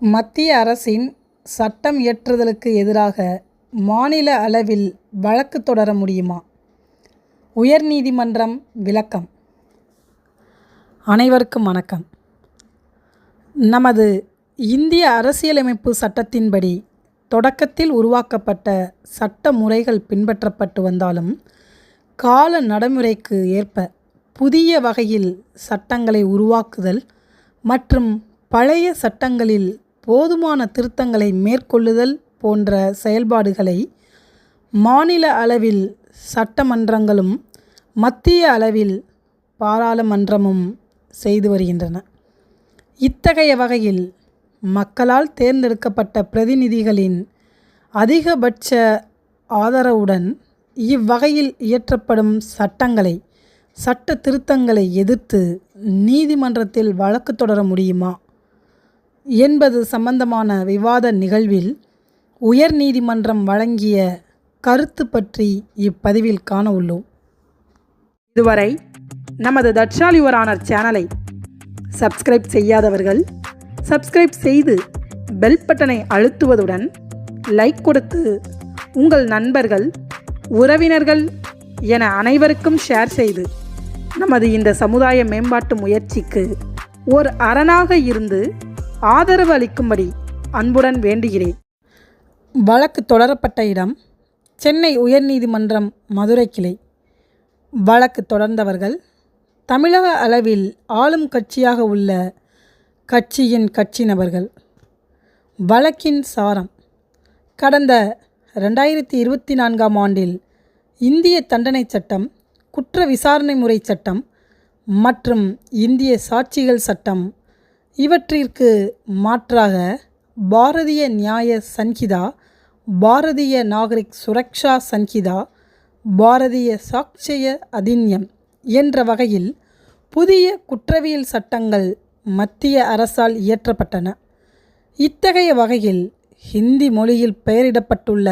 மத்திய அரசின் சட்டம் இயற்றுதலுக்கு எதிராக மாநில அளவில் வழக்கு தொடர முடியுமா? உயர்நீதிமன்றம் விளக்கம். அனைவருக்கும் வணக்கம். நமது இந்திய அரசியலமைப்பு சட்டத்தின்படி தொடக்கத்தில் உருவாக்கப்பட்ட சட்ட முறைகள் பின்பற்றப்பட்டு வந்தாலும் கால நடைமுறைக்கு ஏற்ப புதிய வகையில் சட்டங்களை உருவாக்குதல் மற்றும் பழைய சட்டங்களில் போதுமான திருத்தங்களை மேற்கொள்ளுதல் போன்ற செயல்பாடுகளை மாநில அளவில் சட்டமன்றங்களும் மத்திய அளவில் பாராளுமன்றமும் செய்து வருகின்றன. இத்தகைய வகையில் மக்களால் தேர்ந்தெடுக்கப்பட்ட பிரதிநிதிகளின் அதிகபட்ச ஆதரவுடன் இவ்வகையில் இயற்றப்படும் சட்டங்களை சட்ட திருத்தங்களை எதிர்த்து நீதிமன்றத்தில் வழக்கு தொடர முடியுமா? என்பது சம்பந்தமான விவாத நிகழ்வில் உயர் நீதிமன்றம் வழங்கிய கருத்து பற்றி இப்பதிவில் காண உள்ளோம். இதுவரை நமது தட்சால் யுவர் ஆனர் சேனலை சப்ஸ்கிரைப் செய்யாதவர்கள் சப்ஸ்கிரைப் செய்து பெல் பட்டனை அழுத்துவதுடன் லைக் கொடுத்து உங்கள் நண்பர்கள் உறவினர்கள் என அனைவருக்கும் ஷேர் செய்து நமது இந்த சமுதாய மேம்பாட்டு முயற்சிக்கு ஒரு அரணாக இருந்து ஆதரவு அளிக்கும்படி அன்புடன் வேண்டுகிறேன். வழக்கு தொடரப்பட்ட இடம் சென்னை உயர்நீதிமன்றம் மதுரை கிளை. வழக்கு தொடர்ந்தவர்கள் தமிழக அளவில் ஆளும் கட்சியாக உள்ள கட்சியின் கட்சி நபர்கள் வழக்கின் சாரம் கடந்த ரெண்டாயிரத்தி இருபத்தி நான்காம் ஆண்டில் இந்திய தண்டனை சட்டம் குற்ற விசாரணை முறை சட்டம் மற்றும் இந்திய சாட்சிகள் சட்டம் இவற்றிற்கு மாற்றாக பாரதிய நியாய சன்ஹிதா பாரதிய நாகரிக் சுரக்ஷா சன்ஹிதா பாரதிய சாட்சிய அதிநியம் என்ற வகையில் புதிய குற்றவியல் சட்டங்கள் மத்திய அரசால் இயற்றப்பட்டன. இத்தகைய வகையில் ஹிந்தி மொழியில் பெயரிடப்பட்டுள்ள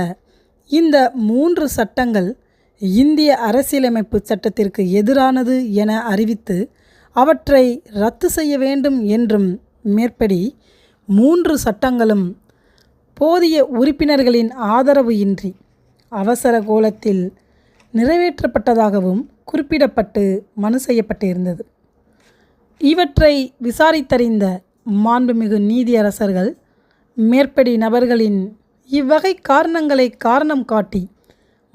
இந்த மூன்று சட்டங்கள் இந்திய அரசியலமைப்பு சட்டத்திற்கு எதிரானது என அறிவித்து அவற்றை ரத்து செய்ய வேண்டும் என்றும் மேற்படி மூன்று சட்டங்களும் போதிய உறுப்பினர்களின் ஆதரவு இன்றி அவசர கோலத்தில் நிறைவேற்றப்பட்டதாகவும் குறிப்பிடப்பட்டு மனு செய்யப்பட்டிருந்தது. இவற்றை விசாரித்தறிந்த மாண்புமிகு நீதியரசர்கள் மேற்படி நபர்களின் இவ்வகை காரணங்களை காரணம் காட்டி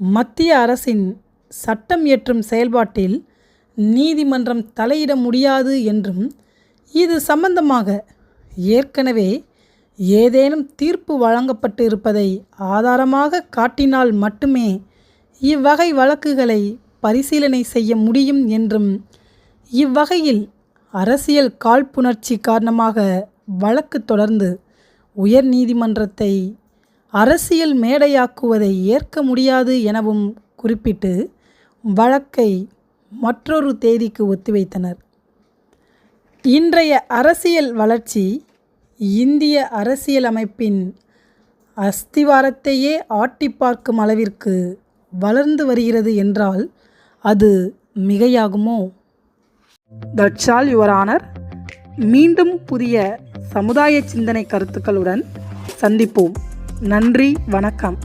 மத்திய அரசின் சட்டம் இயற்றும் செயல்பாட்டில் நீதிமன்றம் தலையிட முடியாது என்றும் இது சம்பந்தமாக ஏற்கனவே ஏதேனும் தீர்ப்பு வழங்கப்பட்டு இருப்பதை ஆதாரமாக காட்டினால் மட்டுமே இவ்வகை வழக்குகளை பரிசீலனை செய்ய முடியும் என்றும் இவ்வகையில் அரசியல் காழ்ப்புணர்ச்சி காரணமாக வழக்கு தொடர்ந்து உயர் நீதிமன்றத்தை அரசியல் மேடையாக்குவதை ஏற்க முடியாது எனவும் குறிப்பிட்டு வழக்கை மற்றொரு தேதிக்கு ஒத்திவைத்தனர். இன்றைய அரசியல் வளர்ச்சி இந்திய அரசியலமைப்பின் அஸ்திவாரத்தையே ஆட்டி பார்க்கும் அளவிற்கு வளர்ந்து வருகிறது என்றால் அது மிகையாகுமோ? தட்சால் யுவர் ஆனர் மீண்டும் புதிய சமுதாய சிந்தனை கருத்துக்களுடன் சந்திப்போம். நன்றி வணக்கம்.